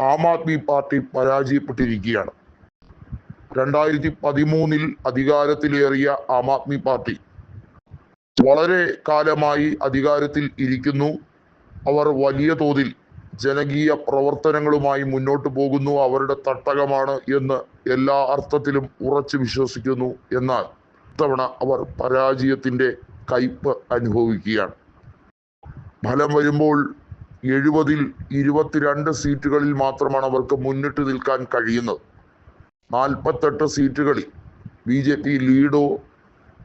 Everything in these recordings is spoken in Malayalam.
ആം ആദ്മി പാർട്ടി പരാജയപ്പെട്ടിരിക്കുകയാണ്. രണ്ടായിരത്തി പതിമൂന്നിൽ അധികാരത്തിലേറിയ ആം ആദ്മി പാർട്ടി വളരെ കാലമായി അധികാരത്തിൽ ഇരിക്കുന്നു. അവർ വലിയ തോതിൽ ജനകീയ പ്രവർത്തനങ്ങളുമായി മുന്നോട്ട് പോകുന്നു. അവരുടെ തട്ടകമാണ് എന്ന് എല്ലാ അർത്ഥത്തിലും ഉറച്ചു വിശ്വസിക്കുന്നു. എന്നാൽ ഇത്തവണ അവർ പരാജയത്തിന്റെ കയ്പ് അനുഭവിക്കുകയാണ്. ഫലം വരുമ്പോൾ എഴുപതിൽ ഇരുപത്തിരണ്ട് സീറ്റുകളിൽ മാത്രമാണ് അവർക്ക് മുന്നിട്ട് നിൽക്കാൻ കഴിയുന്നത്. നാൽപ്പത്തെട്ട് സീറ്റുകളിൽ ബി ജെ പി ലീഡോ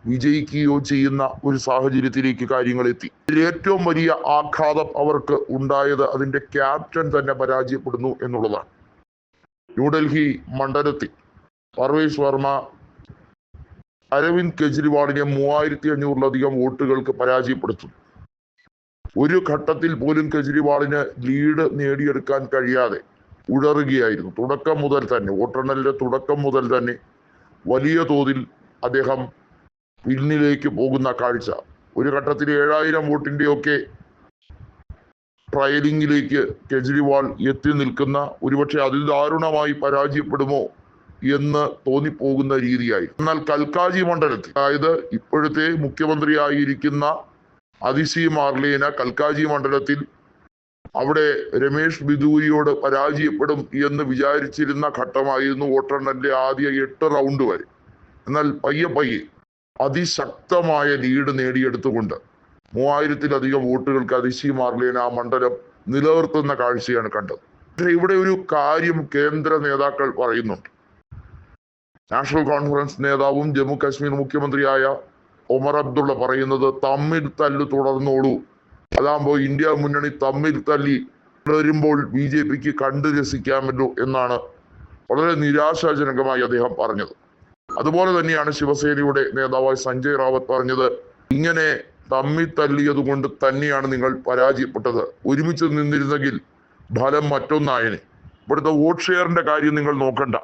വിജയിക്കുകയോ ചെയ്യുന്ന ഒരു സാഹചര്യത്തിലേക്ക് കാര്യങ്ങൾ എത്തി. ഏറ്റവും വലിയ ആഘാതം അവർക്ക് ഉണ്ടായത് അതിന്റെ ക്യാപ്റ്റൻ തന്നെ പരാജയപ്പെടുന്നു എന്നുള്ളതാണ്. ന്യൂഡൽഹി മണ്ഡലത്തിൽ പർവേഷ് വർമ്മ അരവിന്ദ് കെജ്രിവാളിനെ മൂവായിരത്തി അഞ്ഞൂറിലധികം വോട്ടുകൾക്ക് പരാജയപ്പെടുത്തുന്നു. ഒരു ഘട്ടത്തിൽ പോലും കെജ്രിവാളിന് ലീഡ് നേടിയെടുക്കാൻ കഴിയാതെ ഉഴറുകയായിരുന്നു. തുടക്കം മുതൽ തന്നെ വോട്ടെണ്ണലിന്റെ തുടക്കം മുതൽ തന്നെ വലിയ തോതിൽ അദ്ദേഹം പിന്നിലേക്ക് പോകുന്ന കാഴ്ച. ഒരു ഘട്ടത്തിൽ ഏഴായിരം വോട്ടിന്റെയൊക്കെ ട്രയലിംഗിലേക്ക് കെജ്രിവാൾ എത്തി നിൽക്കുന്ന ഒരുപക്ഷെ അതിൽ ദാരുണമായി പരാജയപ്പെടുമോ എന്ന് തോന്നിപ്പോകുന്ന രീതിയായി എന്നാൽ കൽക്കാജി മണ്ഡലത്തിൽ അതായത് ഇപ്പോഴത്തെ മുഖ്യമന്ത്രിയായിരിക്കുന്ന അതിശി മാർലേന കൽക്കാജി മണ്ഡലത്തിൽ അവിടെ രമേഷ് ബിദൂരിയോട് പരാജയപ്പെടും എന്ന് വിചാരിച്ചിരുന്ന ഘട്ടമായിരുന്നു വോട്ടെണ്ണലിന്റെ ആദ്യ എട്ട് റൗണ്ട് വരെ. എന്നാൽ പയ്യെ പയ്യെ അതിശക്തമായ ലീഡ് നേടിയെടുത്തുകൊണ്ട് മൂവായിരത്തിലധികം വോട്ടുകൾക്ക് അതിശി മാർലേന ആ മണ്ഡലം നിലനിർത്തുന്ന കാഴ്ചയാണ് കണ്ടത്. പക്ഷേ ഇവിടെ ഒരു കാര്യം കേന്ദ്ര നേതാക്കൾ പറയുന്നുണ്ട്. നാഷണൽ കോൺഫറൻസ് നേതാവും ജമ്മു കാശ്മീർ മുഖ്യമന്ത്രിയായ ഒമർ അബ്ദുള്ള പറയുന്നത് തമ്മിൽ തല്ല് തുടർന്നോളൂ. അതാകുമ്പോൾ ഇന്ത്യ മുന്നണി തമ്മിൽ തല്ലി തുടരുമ്പോൾ ബി ജെ പിക്ക് കണ്ടു രസിക്കാമല്ലോ എന്നാണ് വളരെ നിരാശാജനകമായി അദ്ദേഹം പറഞ്ഞത്. അതുപോലെ തന്നെയാണ് ശിവസേനയുടെ നേതാവായ സഞ്ജയ് റാവത്ത് പറഞ്ഞത് ഇങ്ങനെ തമ്മി തല്ലിയത് കൊണ്ട് തന്നെയാണ് നിങ്ങൾ പരാജയപ്പെട്ടത്. ഒരുമിച്ച് നിന്നിരുന്നെങ്കിൽ ഫലം മറ്റൊന്നായനെ. ഇവിടുത്തെ വോട്ട് ഷെയറിന്റെ കാര്യം നിങ്ങൾ നോക്കണ്ട.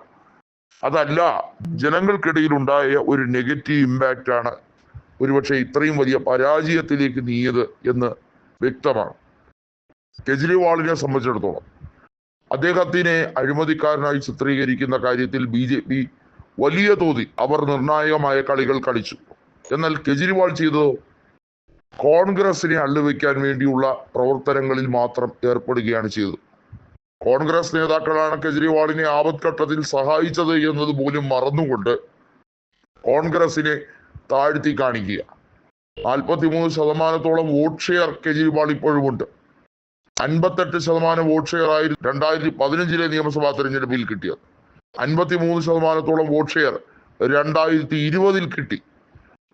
അതല്ല ജനങ്ങൾക്കിടയിൽ ഉണ്ടായ ഒരു നെഗറ്റീവ് ഇമ്പാക്റ്റ് ആണ് ഒരുപക്ഷെ ഇത്രയും വലിയ പരാജയത്തിലേക്ക് നീയത് എന്ന് വ്യക്തമാണ്. കെജ്രിവാളിനെ സംബന്ധിച്ചിടത്തോളം അദ്ദേഹത്തിനെ അഴിമതിക്കാരനായി ചിത്രീകരിക്കുന്ന കാര്യത്തിൽ ബി ജെ പി വലിയ തോതിൽ അവർ നിർണായകമായ കളികൾ കളിച്ചു. എന്നാൽ കെജ്രിവാൾ ചെയ്തതോ കോൺഗ്രസിനെ അള്ളുവെക്കാൻ വേണ്ടിയുള്ള പ്രവർത്തനങ്ങളിൽ മാത്രം ഏർപ്പെടുകയാണ് ചെയ്തത്. കോൺഗ്രസ് നേതാക്കളാണ് കെജ്രിവാളിനെ ആപത്ഘട്ടത്തിൽ സഹായിച്ചത് എന്നത് പോലും മറന്നുകൊണ്ട് കോൺഗ്രസിനെ താഴ്ത്തി കാണിക്കുക. നാൽപ്പത്തിമൂന്ന് ശതമാനത്തോളം വോട്ട് ഷെയർ കെജ്രിവാൾ ഇപ്പോഴുമുണ്ട്. അൻപത്തെട്ട് ശതമാനം വോട്ട് ഷെയർ ആയിരുന്നു രണ്ടായിരത്തി പതിനഞ്ചിലെ നിയമസഭാ തെരഞ്ഞെടുപ്പിൽ കിട്ടിയത്. അൻപത്തിമൂന്ന് ശതമാനത്തോളം വോട്ട് ഷെയർ രണ്ടായിരത്തി ഇരുപതിൽ കിട്ടി.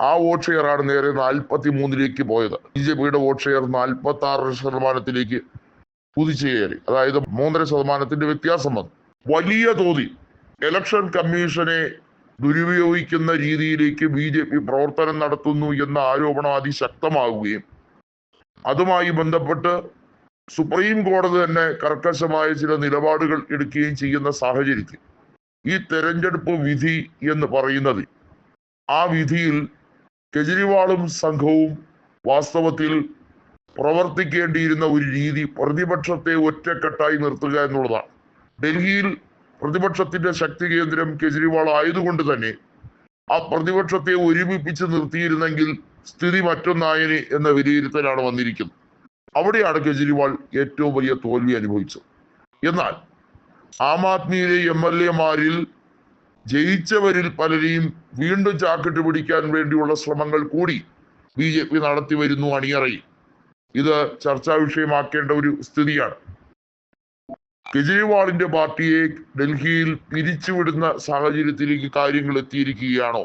ആ വോട്ട് ഷെയർ ആണ് നേരെ നാൽപ്പത്തി മൂന്നിലേക്ക് പോയത്. ബി ജെ പിയുടെ വോട്ട് ഷെയർ നാൽപ്പത്തി ആറ് ശതമാനത്തിലേക്ക് കുതിച്ചു കയറി. അതായത് മൂന്നര ശതമാനത്തിന്റെ വ്യത്യാസം വന്നു. വലിയ തോതിൽ ഇലക്ഷൻ കമ്മീഷനെ ദുരുപയോഗിക്കുന്ന രീതിയിലേക്ക് ബി ജെ പി പ്രവർത്തനം നടത്തുന്നു എന്ന ആരോപണം അതിശക്തമാവുകയും അതുമായി ബന്ധപ്പെട്ട് സുപ്രീം കോടതി തന്നെ കർക്കശമായ ചില നിലപാടുകൾ എടുക്കുകയും ചെയ്യുന്ന സാഹചര്യത്തിൽ ഈ തെരഞ്ഞെടുപ്പ് വിധി എന്ന് പറയുന്നത് ആ വിധിയിൽ കെജ്രിവാളും സംഘവും വാസ്തവത്തിൽ പ്രവർത്തിക്കേണ്ടിയിരുന്ന ഒരു രീതി പ്രതിപക്ഷത്തെ ഒറ്റക്കെട്ടായി നിർത്തുക എന്നുള്ളതാണ്. ഡൽഹിയിൽ പ്രതിപക്ഷത്തിന്റെ ശക്തി കേന്ദ്രം കെജ്രിവാൾ ആയതുകൊണ്ട് തന്നെ ആ പ്രതിപക്ഷത്തെ ഒരുമിപ്പിച്ച് നിർത്തിയിരുന്നെങ്കിൽ സ്ഥിതി മറ്റൊന്നായനെ എന്ന വിലയിരുത്തലാണ് വന്നിരിക്കുന്നത്. അവിടെയാണ് കെജ്രിവാൾ ഏറ്റവും വലിയ തോൽവി അനുഭവിച്ചത്. എന്നാൽ ആം ആദ്മിയിലെ എം എൽ എമാരിൽ ജയിച്ചവരിൽ പലരെയും വീണ്ടും ചാക്കിട്ട് പിടിക്കാൻ വേണ്ടിയുള്ള ശ്രമങ്ങൾ കൂടി ബി ജെ പി നടത്തി വരുന്നു അണിയറയിൽ. ഇത് ചർച്ചാ വിഷയമാക്കേണ്ട ഒരു സ്ഥിതിയാണ്. കെജ്രിവാളിന്റെ പാർട്ടിയെ ഡൽഹിയിൽ പിരിച്ചുവിടുന്ന സാഹചര്യത്തിലേക്ക് കാര്യങ്ങൾ എത്തിയിരിക്കുകയാണോ?